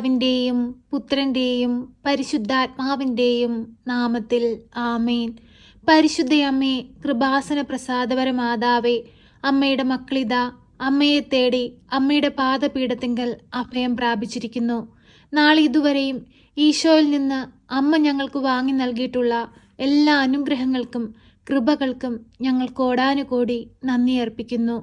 പിതാവിന്റെയും പുത്രന്റെയും പരിശുദ്ധാത്മാവിന്റെയും നാമത്തിൽ ആമേൻ. പരിശുദ്ധയമ്മേ കൃപാസന പ്രസാദപര മാതാവേ അമ്മയുടെ മക്കളിത അമ്മയെ തേടി അമ്മയുടെ പാദപീഠത്തിങ്കൽ അഭയം പ്രാപിച്ചിരിക്കുന്നു. നാളെ ഇതുവരെയും ഈശോയിൽ നിന്ന് അമ്മ ഞങ്ങൾക്ക് വാങ്ങി നൽകിയിട്ടുള്ള എല്ലാ അനുഗ്രഹങ്ങൾക്കും കൃപകൾക്കും ഞങ്ങൾ കോടാനുകോടി നന്ദി അർപ്പിക്കുന്നു.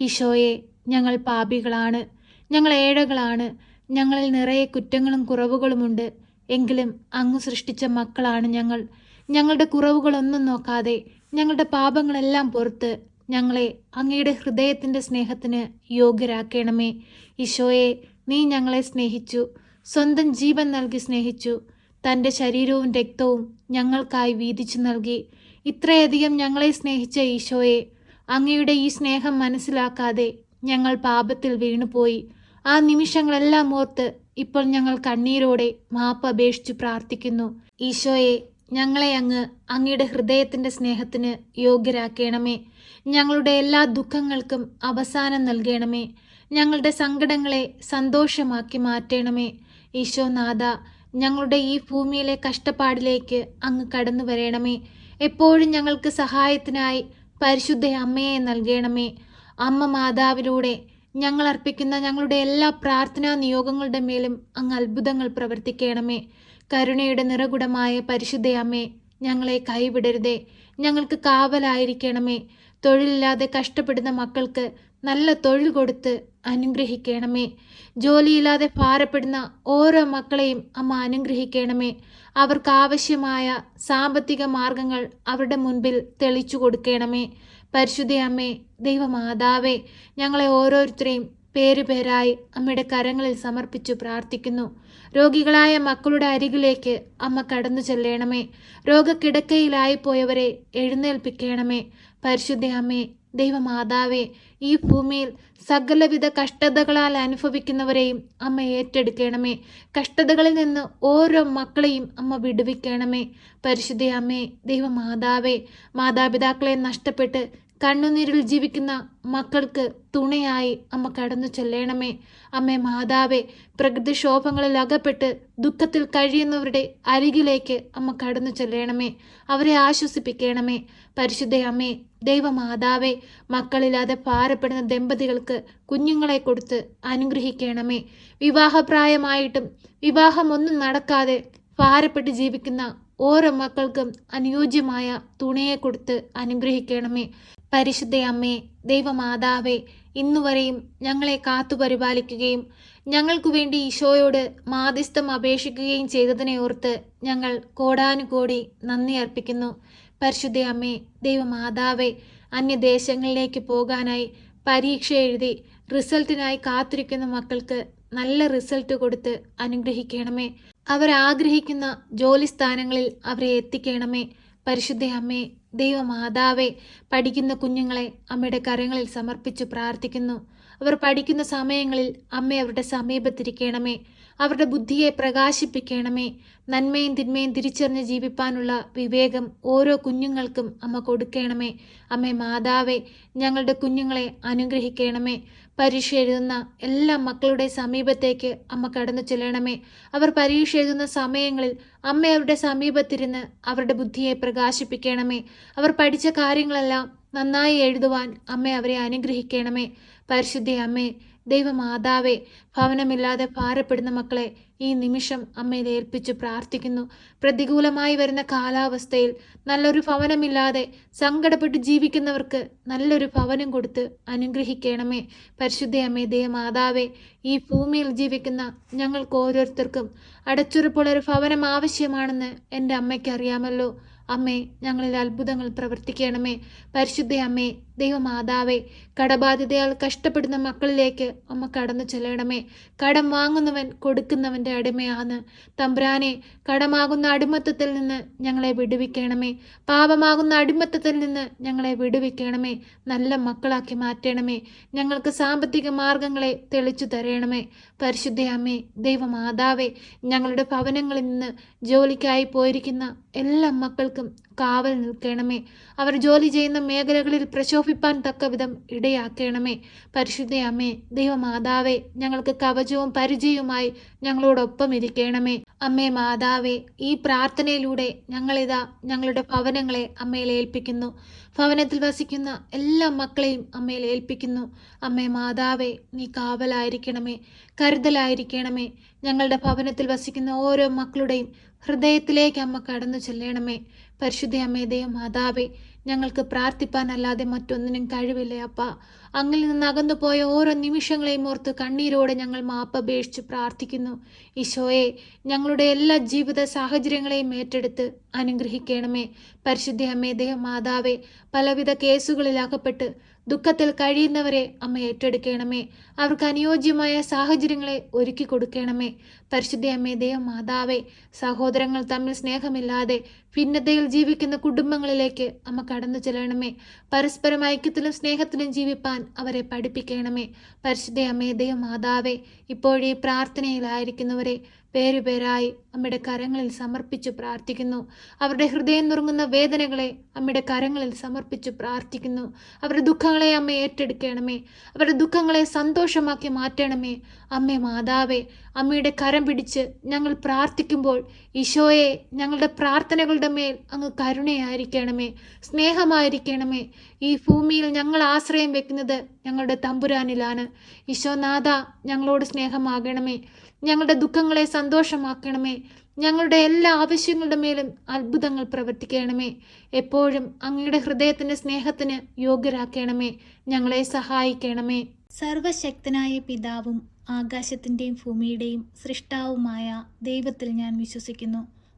ഈശോയെ ഞങ്ങൾ പാപികളാണ് ഞങ്ങൾ ഏഴകളാണ് ഞങ്ങളിൽ നിറയെ കുറ്റങ്ങളും കുറവുകളുമുണ്ട്. എങ്കിലും അങ്ങ് സൃഷ്ടിച്ച മക്കളാണ് ഞങ്ങൾ. ഞങ്ങളുടെ കുറവുകളൊന്നും നോക്കാതെ ഞങ്ങളുടെ പാപങ്ങളെല്ലാം പുറത്ത് ഞങ്ങളെ അങ്ങയുടെ ഹൃദയത്തിന്റെ സ്നേഹത്തിന് യോഗ്യരാക്കണമേ. ഈശോയെ നീ ഞങ്ങളെ സ്നേഹിച്ചു. സ്വന്തം ജീവൻ നൽകി സ്നേഹിച്ചു. തന്റെ ശരീരവും രക്തവും ഞങ്ങൾക്കായി വീതിച്ചു നൽകി. ഇത്രയധികം ഞങ്ങളെ സ്നേഹിച്ച ഈശോയെ അങ്ങയുടെ ഈ സ്നേഹം മനസ്സിലാക്കാതെ ഞങ്ങൾ പാപത്തിൽ വീണുപോയി. ആ നിമിഷങ്ങളെല്ലാം ഓർത്ത് ഇപ്പോൾ ഞങ്ങൾ കണ്ണീരോടെ മാപ്പ് അപേക്ഷിച്ചു പ്രാർത്ഥിക്കുന്നു. ഈശോയെ ഞങ്ങളെ അങ്ങ് അങ്ങയുടെ ഹൃദയത്തിന്റെ സ്നേഹത്തിന് യോഗ്യരാക്കണമേ. ഞങ്ങളുടെ എല്ലാ ദുഃഖങ്ങൾക്കും അവസാനം നൽകണമേ. ഞങ്ങളുടെ സങ്കടങ്ങളെ സന്തോഷമാക്കി മാറ്റണമേ. ഈശോനാഥ ഞങ്ങളുടെ ഈ ഭൂമിയിലെ കഷ്ടപ്പാടിലേക്ക് അങ്ങ് കടന്നു വരണമേ. എപ്പോഴും ഞങ്ങൾക്ക് സഹായത്തിനായി പരിശുദ്ധ അമ്മയെ നൽകണമേ. അമ്മ മാതാവിലൂടെ ഞങ്ങൾ അർപ്പിക്കുന്ന ഞങ്ങളുടെ എല്ലാ പ്രാർത്ഥനാ നിയോഗങ്ങളുടെ മേലും അങ്ങ് അത്ഭുതങ്ങൾ പ്രവർത്തിക്കണമേ. കരുണയുടെ നിറകുടമായ പരിശുദ്ധയമ്മേ ഞങ്ങളെ കൈവിടരുതേ. ഞങ്ങൾക്ക് കാവലായിരിക്കണമേ. തൊഴിലില്ലാതെ കഷ്ടപ്പെടുന്ന മക്കൾക്ക് നല്ല തൊഴിൽ കൊടുത്ത് അനുഗ്രഹിക്കണമേ. ജോലിയില്ലാതെ ഭാരപ്പെടുന്ന ഓരോ മക്കളെയും അമ്മ അനുഗ്രഹിക്കണമേ. അവർക്ക് ആവശ്യമായ സാമ്പത്തിക മാർഗങ്ങൾ അവരുടെ മുൻപിൽ തെളിച്ചു കൊടുക്കണമേ. പരിശുദ്ധ അമ്മേ ദൈവമാതാവേ ഞങ്ങളെ ഓരോരുത്തരെയും പേര് പേരായി അമ്മയുടെ കരങ്ങളിൽ സമർപ്പിച്ചു പ്രാർത്ഥിക്കുന്നു. രോഗികളായ മക്കളുടെ അരികിലേക്ക് അമ്മ കടന്നു ചെല്ലണമേ. രോഗക്കിടക്കയിലായി പോയവരെ എഴുന്നേൽപ്പിക്കണമേ. പരിശുദ്ധ അമ്മേ ദൈവമാതാവേ ഈ ഭൂമിയിൽ സകലവിധ കഷ്ടതകളാൽ അനുഭവിക്കുന്നവരെയും അമ്മ ഏറ്റെടുക്കണമേ. കഷ്ടതകളിൽ നിന്ന് ഓരോ മക്കളെയും അമ്മ വിടുവിക്കണമേ. പരിശുദ്ധ അമ്മേ ദൈവമാതാവേ മാതാപിതാക്കളെ നഷ്ടപ്പെട്ട് കണ്ണുനീരിൽ ജീവിക്കുന്ന മക്കൾക്ക് തുണയായി അമ്മ കടന്നു ചെല്ലണമേ. അമ്മേ മാതാവേ പ്രകൃതിക്ഷോഭങ്ങളിൽ അകപ്പെട്ട് ദുഃഖത്തിൽ കഴിയുന്നവരുടെ അരികിലേക്ക് അമ്മ കടന്നു ചെല്ലണമേ. അവരെ ആശ്വസിപ്പിക്കണമേ. പരിശുദ്ധ അമ്മേ ദൈവമാതാവേ മക്കളില്ലാതെ ഭാരപ്പെടുന്ന ദമ്പതികൾക്ക് കുഞ്ഞുങ്ങളെ കൊടുത്ത് അനുഗ്രഹിക്കണമേ. വിവാഹപ്രായമായിട്ടും വിവാഹമൊന്നും നടക്കാതെ ഭാരപ്പെട്ട് ജീവിക്കുന്ന ഓരോ മക്കൾക്കും അനുയോജ്യമായ തുണയെ കൊടുത്ത് അനുഗ്രഹിക്കണമേ. പരിശുദ്ധ അമ്മേ ദൈവമാതാവേ ഇന്നുവരെയും ഞങ്ങളെ കാത്തുപരിപാലിക്കുകയും ഞങ്ങൾക്കു വേണ്ടി ഈശോയോട് മാധ്യസ്ഥം അപേക്ഷിക്കുകയും ചെയ്തതിനെ ഓർത്ത് ഞങ്ങൾ കോടാനുകോടി നന്ദി അർപ്പിക്കുന്നു. പരിശുദ്ധയമ്മേ ദൈവമാതാവേ അന്യദേശങ്ങളിലേക്ക് പോകാനായി പരീക്ഷ എഴുതി റിസൾട്ടിനായി കാത്തിരിക്കുന്ന മക്കൾക്ക് നല്ല റിസൾട്ട് കൊടുത്ത് അനുഗ്രഹിക്കണമേ. അവരാഗ്രഹിക്കുന്ന ജോലി സ്ഥാനങ്ങളിൽ അവരെ എത്തിക്കണമേ. പരിശുദ്ധ അമ്മേ ദൈവമാതാവേ പഠിക്കുന്ന കുഞ്ഞുങ്ങളെ അമ്മയുടെ കരങ്ങളിൽ സമർപ്പിച്ചു പ്രാർത്ഥിക്കുന്നു. അവർ പഠിക്കുന്ന സമയങ്ങളിൽ അമ്മ അവരുടെ സമീപത്തിരിക്കണമേ അവരുടെ ബുദ്ധിയെ പ്രകാശിപ്പിക്കണമേ. നന്മയും തിന്മയും തിരിച്ചറിഞ്ഞ് ജീവിപ്പാനുള്ള വിവേകം ഓരോ കുഞ്ഞുങ്ങൾക്കും അമ്മ കൊടുക്കണമേ. അമ്മേ മാതാവേ ഞങ്ങളുടെ കുഞ്ഞുങ്ങളെ അനുഗ്രഹിക്കണമേ. പരീക്ഷ എഴുതുന്ന എല്ലാ മക്കളുടെ സമീപത്തേക്ക് അമ്മ കടന്നു ചെല്ലണമേ. അവർ പരീക്ഷ എഴുതുന്ന സമയങ്ങളിൽ അമ്മ അവരുടെ സമീപത്തിരുന്ന് അവരുടെ ബുദ്ധിയെ പ്രകാശിപ്പിക്കണമേ. അവർ പഠിച്ച കാര്യങ്ങളെല്ലാം നന്നായി എഴുതുവാൻ അമ്മ അവരെ അനുഗ്രഹിക്കണമേ. പരിശുദ്ധി അമ്മേ ദൈവമാതാവേ ഭവനമില്ലാതെ ഭാരപ്പെടുന്ന മക്കളെ ഈ നിമിഷം അമ്മയിൽ ഏൽപ്പിച്ചു പ്രാർത്ഥിക്കുന്നു. പ്രതികൂലമായി വരുന്ന കാലാവസ്ഥയിൽ നല്ലൊരു ഭവനമില്ലാതെ സങ്കടപ്പെട്ട് ജീവിക്കുന്നവർക്ക് നല്ലൊരു ഭവനം കൊടുത്ത് അനുഗ്രഹിക്കണമേ. പരിശുദ്ധ അമ്മേ ദേവമാതാവേ ഈ ഭൂമിയിൽ ജീവിക്കുന്ന ഞങ്ങൾക്ക് ഓരോരുത്തർക്കും അടച്ചുറപ്പുള്ളൊരു ഭവനം ആവശ്യമാണെന്ന് എന്റെ അമ്മയ്ക്ക് അറിയാമല്ലോ. അമ്മേ ഞങ്ങളിൽ അത്ഭുതങ്ങൾ പ്രവർത്തിക്കണമേ. പരിശുദ്ധ അമ്മേ ദൈവമാതാവേ കടബാധ്യതയാൽ കഷ്ടപ്പെടുന്ന മക്കളിലേക്ക് അമ്മ കടന്നു ചെല്ലണമേ. കടം വാങ്ങുന്നവൻ കൊടുക്കുന്നവന്റെ അടിമയാണ്. തമ്പ്രാനെ കടമാകുന്ന അടിമത്തത്തിൽ നിന്ന് ഞങ്ങളെ വിടുവിക്കണമേ. പാപമാകുന്ന അടിമത്തത്തിൽ നിന്ന് ഞങ്ങളെ വിടുവിക്കണമേ. നല്ല മക്കളാക്കി മാറ്റണമേ. ഞങ്ങൾക്ക് സാമ്പത്തിക മാർഗങ്ങളെ തെളിച്ചു തരണമേ. പരിശുദ്ധ അമ്മേ ദൈവമാതാവേ ഞങ്ങളുടെ ഭവനങ്ങളിൽ നിന്ന് ജോലിക്കായി പോയിരിക്കുന്ന എല്ലാ മക്കൾക്കും കാവൽ നിൽക്കണമേ. അവർ ജോലി ചെയ്യുന്ന മേഖലകളിൽ പ്രശോഭിപ്പാൻ തക്കവിധം ഇടയാക്കണമേ. പരിശുദ്ധ അമ്മേ ദൈവമാതാവേ ഞങ്ങൾക്ക് കവചവും പരിചയവുമായി ഞങ്ങളോടൊപ്പം ഇരിക്കണമേ. അമ്മേ മാതാവേ ഈ പ്രാർത്ഥനയിലൂടെ ഞങ്ങളിതാ ഞങ്ങളുടെ ഭവനങ്ങളെ അമ്മയിൽ ഏൽപ്പിക്കുന്നു. ഭവനത്തിൽ വസിക്കുന്ന എല്ലാ മക്കളെയും അമ്മയിൽ ഏൽപ്പിക്കുന്നു. അമ്മേ മാതാവേ നീ കാവലായിരിക്കണമേ കരുതലായിരിക്കണമേ. ഞങ്ങളുടെ ഭവനത്തിൽ വസിക്കുന്ന ഓരോ മക്കളുടെയും ഹൃദയത്തിലേക്ക് അമ്മ കടന്നു ചെല്ലണമേ. പരിശുദ്ധ അമ്മേ ദൈവം മാതാവേ ഞങ്ങൾക്ക് പ്രാർത്ഥിപ്പാനല്ലാതെ മറ്റൊന്നിനും കഴിവില്ല അപ്പ. അങ്ങിൽ നിന്ന് അകന്നു പോയ ഓരോ നിമിഷങ്ങളെയും ഓർത്ത് കണ്ണീരോടെ ഞങ്ങൾ മാപ്പപേക്ഷിച്ച് പ്രാർത്ഥിക്കുന്നു. ഈശോയെ ഞങ്ങളുടെ എല്ലാ ജീവിത സാഹചര്യങ്ങളെയും ഏറ്റെടുത്ത് അനുഗ്രഹിക്കണമേ. പരിശുദ്ധ അമ്മേ ദേഹ മാതാവേ പലവിധ കേസുകളിലാക്കപ്പെട്ട് ദുഃഖത്തിൽ കഴിയുന്നവരെ അമ്മ ഏറ്റെടുക്കണമേ. അവർക്ക് അനുയോജ്യമായ സാഹചര്യങ്ങളെ ഒരുക്കി കൊടുക്കണമേ. പരിശുദ്ധ അമ്മേ ദൈവം മാതാവേ സഹോദരങ്ങൾ തമ്മിൽ സ്നേഹമില്ലാതെ ഭിന്നതയിൽ ജീവിക്കുന്ന കുടുംബങ്ങളിലേക്ക് അമ്മ കടന്നു ചെല്ലണമേ. പരസ്പരം ഐക്യത്തിലും സ്നേഹത്തിലും ജീവിപ്പാൻ അവരെ പഠിപ്പിക്കണമേ. പരിശുദ്ധ അമ്മേ ദൈവം മാതാവേ ഇപ്പോഴീ പ്രാർത്ഥനയിലായിരിക്കുന്നവരെ പേരുപേരായി അമ്മയുടെ കരങ്ങളിൽ സമർപ്പിച്ചു പ്രാർത്ഥിക്കുന്നു. അവരുടെ ഹൃദയം നുറുങ്ങുന്ന വേദനകളെ അമ്മയുടെ കരങ്ങളിൽ സമർപ്പിച്ചു പ്രാർത്ഥിക്കുന്നു. അവരുടെ ദുഃഖങ്ങളെ അമ്മ ഏറ്റെടുക്കണമേ. അവരുടെ ദുഃഖങ്ങളെ സന്തോഷമാക്കി മാറ്റണമേ. അമ്മേ മാതാവേ അമ്മയുടെ കരം പിടിച്ച് ഞങ്ങൾ പ്രാർത്ഥിക്കുമ്പോൾ ഈശോയെ ഞങ്ങളുടെ പ്രാർത്ഥനകളുടെ മേൽ അങ്ങ് കരുണയായിരിക്കണമേ. സ്നേഹമായിരിക്കണമേ. ഈ ഭൂമിയിൽ ഞങ്ങൾ ആശ്രയം വെക്കുന്നത് ഞങ്ങളുടെ തമ്പുരാനിലാണ്. ഈശോനാഥ ഞങ്ങളോട് സ്നേഹമാകണമേ. ഞങ്ങളുടെ ദുഃഖങ്ങളെ സന്തോഷമാക്കണമേ. ഞങ്ങളുടെ എല്ലാ ആവശ്യങ്ങളുടെ മേലും അത്ഭുതങ്ങൾ പ്രവർത്തിക്കണമേ. എപ്പോഴും അങ്ങയുടെ ഹൃദയത്തിന്റെ സ്നേഹത്തിന് യോഗ്യരാക്കണമേ. ഞങ്ങളെ സഹായിക്കണമേ. സർവശക്തനായ പിതാവും ആകാശത്തിന്റെയും ഭൂമിയുടെയും സൃഷ്ടാവുമായ ദൈവത്തിൽ ഞാൻ വിശ്വസിക്കുന്നു.